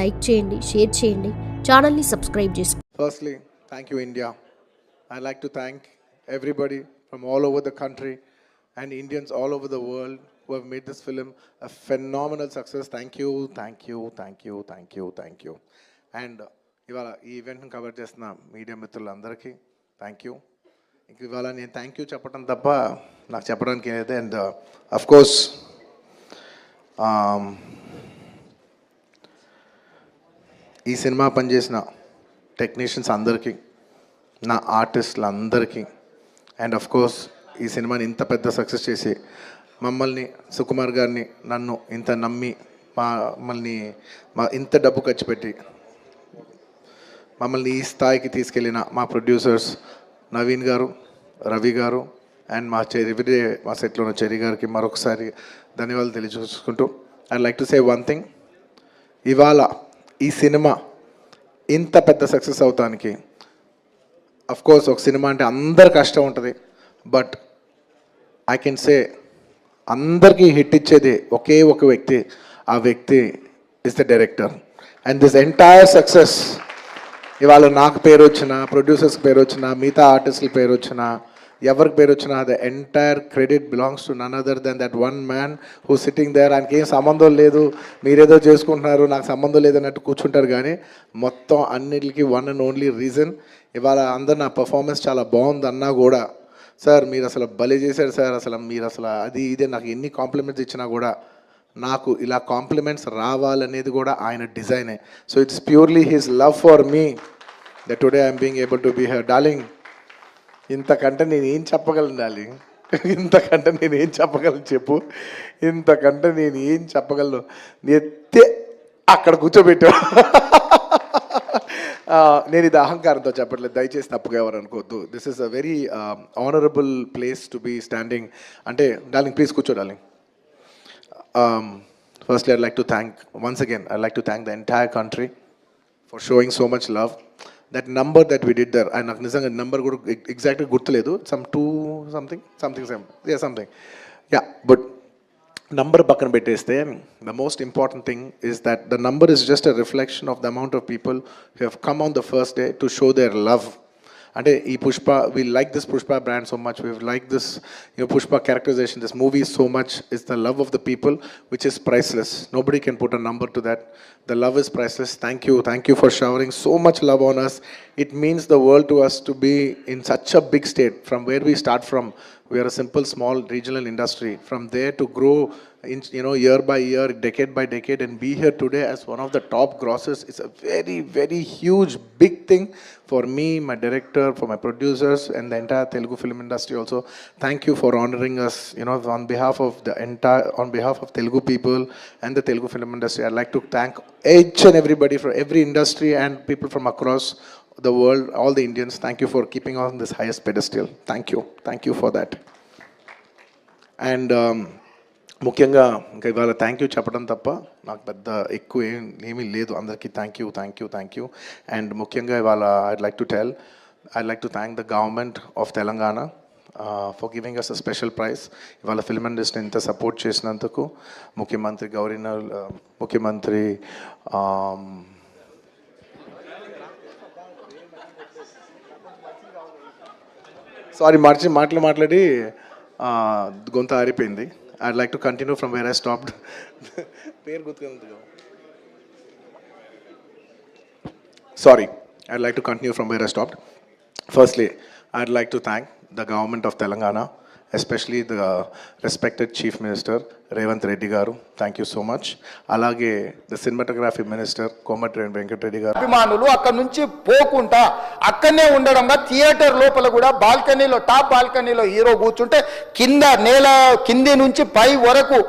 Like చేయండి share చేయండి. ఛానల్ని సబ్స్క్రైబ్ చేసుకోండి firstly thank you India I like to thank everybody from all over the country and Indians all over the world who have made this film a phenomenal success thank you thank you thank you thank you thank you and ఇవాళ ఈ ఈవెంట్ని cover చేసిన media మిత్రులందరికీ thank you ఇంక ఇవాళ నేను thank you చెప్పడం తప్ప నాకు చెప్పడానికి ఏదైతే అండ్ అఫ్కోర్స్ ఈ సినిమా పనిచేసిన టెక్నీషియన్స్ అందరికీ నా ఆర్టిస్టులు అందరికీ అండ్ అఫ్ కోర్స్ ఈ సినిమాని ఇంత పెద్ద సక్సెస్ చేసి మమ్మల్ని సుకుమార్ గారిని నన్ను ఇంత నమ్మి మా మమ్మల్ని మా ఇంత డబ్బు ఖర్చు పెట్టి మమ్మల్ని ఈ స్థాయికి తీసుకెళ్ళిన మా ప్రొడ్యూసర్స్ నవీన్ గారు రవి గారు అండ్ మా చెరి ఎవ్రీడే మా సెట్లో ఉన్న చెరి గారికి మరొకసారి ధన్యవాదాలు తెలియజేసుకుంటూ I like to say one thing ఇవాళ ఈ సినిమా ఇంత పెద్ద సక్సెస్ అవటానికి అఫ్ కోర్స్ ఒక సినిమా అంటే అందరు కష్టం ఉంటుంది. బట్ ఐ కెన్ సే అందరికీ హిట్ ఇచ్చేది ఒకే ఒక వ్యక్తి. ఆ వ్యక్తి is the director and this entire success ఇవాళ నాకు పేరు వచ్చిన ప్రొడ్యూసర్స్కి పేరు వచ్చిన మిగతా ఆర్టిస్టుల పేరు వచ్చిన ఎవరికి పేరు వచ్చినా the entire credit belongs to none other than that one man who sitting there ఆయనకి ఏం సంబంధం లేదు. మీరేదో చేసుకుంటున్నారు నాకు సంబంధం లేదన్నట్టు కూర్చుంటారు కానీ మొత్తం అన్నిటికీ వన్ అండ్ ఓన్లీ రీజన్ ఇవాళ అందరు నా పర్ఫార్మెన్స్ చాలా బాగుంది అన్నా కూడా. సార్ మీరు అసలు బలి చేశారు సార్. అసలు మీరు అసలు అది ఇదే నాకు ఎన్ని కాంప్లిమెంట్స్ ఇచ్చినా కూడా నాకు ఇలా కాంప్లిమెంట్స్ రావాలనేది కూడా ఆయన డిజైనే so it's purely his love for me that today I'm being able to be her darling ఇంతకంటే నేను ఏం చెప్పగలను డార్లింగ్ ఇంతకంటే నేను ఏం చెప్పగలను చెప్పు? ఇంతకంటే నేను ఏం చెప్పగలను ఎత్తే అక్కడ కూర్చోబెట్టావు నేను ఇది అహంకారంతో చెప్పట్లేదు. దయచేసి తప్పుగా ఎవరు అనుకోవద్దు. This is a very honourable place to be standing అంటే డార్లింగ్ ప్లీజ్ కూర్చో darling firstly I like to thank once again I like to thank the entire country for showing so much love that number that we did there నాకు నిజంగా number కూడా ఎగ్జాక్ట్గా గుర్తులేదు. Some two something something some yeah something yeah but number పక్కన పెట్టేస్తే the most important thing is that the number is just a reflection of the amount of people who have come on the first day to show their love అంటే ఈ Pushpa we like this Pushpa brand so much we like this you Pushpa characterization this movie so much is the love of the people which is priceless nobody can put a number to that the love is priceless thank you thank you for showering so much love on us it means the world to us to be in such a big state from where we start from we are a simple small regional industry. From there to grow in, you know year by year decade by decade and be here today as one of the top grossers is a very very huge big thing for me my director for my producers and the entire telugu film industry also thank you for honoring us you know on behalf of the entire on behalf of telugu people and the telugu film industry i'd like to thank each and everybody from every industry and people from across the world, all the Indians, thank you for keeping on this highest pedestal. Thank you. Thank you for that. And ముఖ్యంగా ఇంకా ఇవాళ thank you చెప్పడం తప్ప నాకు పెద్ద ఎక్కువ ఏం ఏమీ లేదు. అందరికీ thank you thank you thank you and ముఖ్యంగా ఇవాళ I'd like to tell I like to thank the government of Telangana for giving us a special prize ఇవాళ ఫిల్మ్ ఇండస్ట్రీ ఇంత సపోర్ట్ చేసినందుకు ముఖ్యమంత్రి గవర్నర్ uh, ముఖ్యమంత్రి um, సారీ మార్చి మాటలు మాట్లాడి uh, గొంత ఆరిపోయింది. I'd like to continue from where I stopped. Sorry, I'd like to continue from where I stopped. Firstly, I'd like to thank the government of Telangana especially the respected chief minister Revanth Reddy garu thank you so much అలాగే the cinematography minister Komatireddy Venkatareddy garu. అభిమానులు అక్కడ నుంచి పోకుండా అక్కడనే ఉండడంగా theatre లోపల కూడా బాల్కనీలో top బాల్కనీలో హీరో కూర్చుంటే కింద నేల కింది నుంచి పై వరకు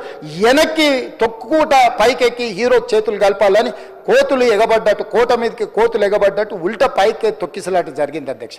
వెనక్కి తొక్కుట పైకెక్కి హీరో చేతులు కలపాలని కోతులు ఎగబడ్డట్టు కోట మీదకి కోతులు ఎగబడ్డట్టు ఉల్టా పైకి తొక్కిసలాట జరిగింది అధ్యక్ష.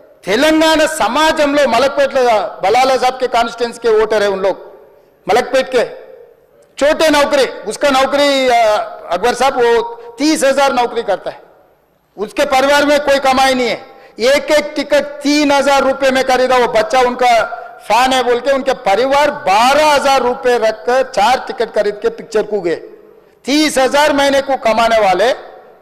तेलंगाना समाज हम लोग मलकपेट बलाला साहब के कॉन्स्टिट्यूंस के वोटर है उन लोग। मलकपेट के। छोटे नौकरी, उसका नौकरी अकबर साहब, वो तीस हज़ार नौकरी करता है। उसके परिवार में कोई कमाई नहीं है। एक एक टिकट तीन हज़ार रुपये में खरीदा, वो बच्चा उनका फ़ैन है बोल के उनके परिवार बारह हज़ार रुपये रखकर चार टिकट खरीद के पिक्चर को गए। तीस हज़ार महीने को कमाने वाले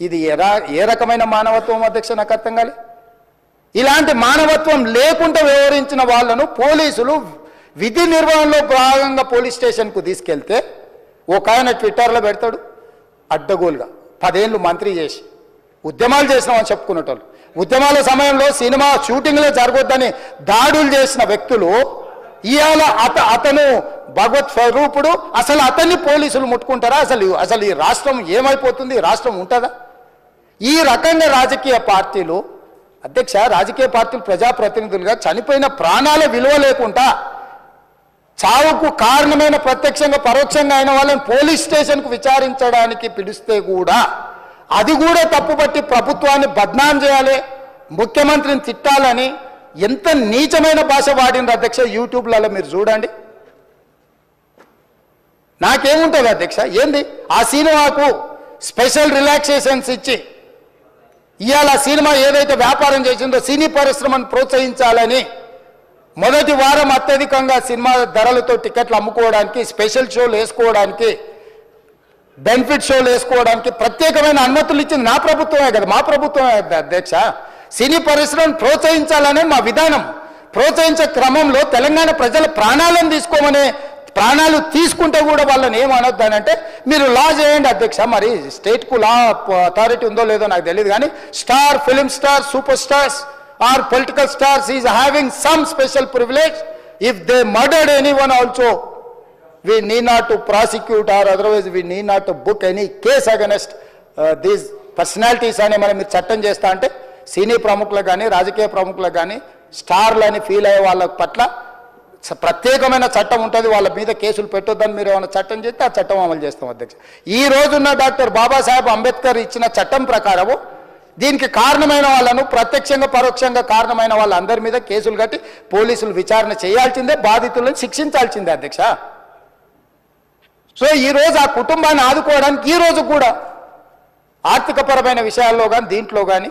ఇది ఎరా ఏ రకమైన మానవత్వం అధ్యక్ష నాకు అర్థం కాలే ఇలాంటి మానవత్వం లేకుండా వ్యవహరించిన వాళ్ళను పోలీసులు విధి నిర్వహణలో భాగంగా పోలీస్ స్టేషన్కు తీసుకెళ్తే ఒక ఆయన ట్విట్టర్లో పెడతాడు అడ్డగోలుగా. పదేళ్ళు మంత్రి చేసి ఉద్యమాలు చేసినామని చెప్పుకునేటోళ్ళు. ఉద్యమాల సమయంలో సినిమా షూటింగ్లో జరగొద్దని దాడులు చేసిన వ్యక్తులు ఇవాళ అత అతను భగవత్ స్వరూపుడు అసలు అతన్ని పోలీసులు ముట్టుకుంటారా? అసలు అసలు ఈ రాష్ట్రం ఏమైపోతుంది? రాష్ట్రం ఉంటుందా? ఈ రకంగా రాజకీయ పార్టీలు అధ్యక్ష రాజకీయ పార్టీలు ప్రజాప్రతినిధులుగా చనిపోయిన ప్రాణాల విలువ లేకుండా చావుకు కారణమైన ప్రత్యక్షంగా పరోక్షంగా అయిన వాళ్ళని పోలీస్ స్టేషన్కు విచారించడానికి పిలిస్తే కూడా అది కూడా తప్పుపట్టి ప్రభుత్వాన్ని బద్నాం చేయాలి ముఖ్యమంత్రిని తిట్టాలని ఎంత నీచమైన భాష వాడిన అధ్యక్ష? యూట్యూబ్లలో మీరు చూడండి. నాకేముంటుంది అధ్యక్ష? ఏంది? ఆ సినిమాకు స్పెషల్ రిలాక్సేషన్స్ ఇచ్చి ఇవాళ ఆ సినిమా ఏదైతే వ్యాపారం చేసిందో సినీ పరిశ్రమను ప్రోత్సహించాలని మొదటి వారం అత్యధికంగా సినిమా ధరలతో టికెట్లు అమ్ముకోవడానికి స్పెషల్ షోలు వేసుకోవడానికి బెనిఫిట్ షోలు వేసుకోవడానికి ప్రత్యేకమైన అనుమతులు ఇచ్చింది నా ప్రభుత్వమే కదా? మా ప్రభుత్వమే కదా అధ్యక్ష? సినీ పరిశ్రమను ప్రోత్సహించాలనే మా విధానం. ప్రోత్సహించే క్రమంలో తెలంగాణ ప్రజల ప్రాణాలను తీసుకోమనే ప్రాణాలు తీసుకుంటే కూడా వాళ్ళని ఏమనొద్దానంటే అంటే మీరు లా చేయండి అధ్యక్ష మరి స్టేట్కు లా అథారిటీ ఉందో లేదో నాకు తెలియదు కానీ star film star super stars or political stars is having some special privilege. If they murdered any one also we need not to prosecute or otherwise we need not to book any case against uh, personalities personalities మనం మీరు చట్టం చేస్తా అంటే సినీ ప్రముఖులకు కానీ రాజకీయ ప్రముఖులకు కానీ స్టార్లు అని ఫీల్ అయ్యే వాళ్ళ పట్ల ప్రత్యేకమైన చట్టం ఉంటుంది. వాళ్ళ మీద కేసులు పెట్టొద్దని మీరు ఏమైనా చట్టం చేస్తే ఆ చట్టం అమలు చేస్తాం అధ్యక్ష. ఈ రోజున్న డాక్టర్ బాబాసాహెబ్ అంబేద్కర్ ఇచ్చిన చట్టం ప్రకారము దీనికి కారణమైన వాళ్ళను ప్రత్యక్షంగా పరోక్షంగా కారణమైన వాళ్ళందరి మీద కేసులు కట్టి పోలీసులు విచారణ చేయాల్సిందే బాధితులను శిక్షించాల్సిందే అధ్యక్ష. సో ఈ రోజు ఆ కుటుంబాన్ని ఆదుకోవడానికి ఈ రోజు కూడా ఆర్థికపరమైన విషయాల్లో కానీ దీంట్లో కానీ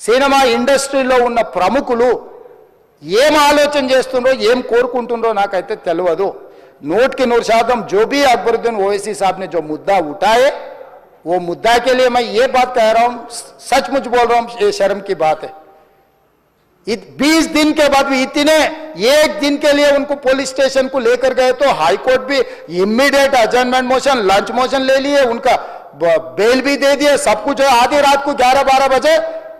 సినిమా ఇండస్ట్రీలో ఉన్న ప్రముఖులు ఏం ఆలోచన చేస్తుండ్రో ఏం కోరుకుంటుండ్రో నాకైతే తెలియదు నూటికి నూరు శాతం जो भी अकबरुद्दीन ओवैसी साहब ने जो मुद्दा उठाए वो मुद्दा के लिए मैं ये बात कह रहा हूं सचमुच बोल रहा हूं ये शर्म की बात है बीस दिन के बाद भी इतने एक दिन के लिए उनको पुलिस स्टेशन को लेकर गए तो हाई कोर्ट भी immediate adjournment motion lunch motion ले लिए उनका ब- बेल भी दे दिए सब कुछ है आधी रात को ग्यारह बारह बजे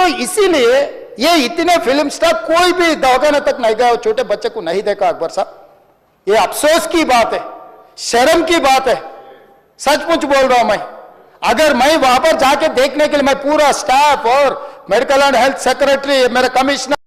तो इसीलिए ये इतने फ़िल्म स्टार कोई भी दवाखाना तक नहीं गया छोटे बच्चे को नहीं देखा अकबर साहब। ये अफसोस की बात है, शर्म की बात है। सचमुच बोल रहा हूँ मैं। अगर मैं वहाँ पर जाके देखने के लिए मैं पूरा स्टाफ और मेडिकल एंड हेल्थ सेक्रेटरी मेरा कमिश्नर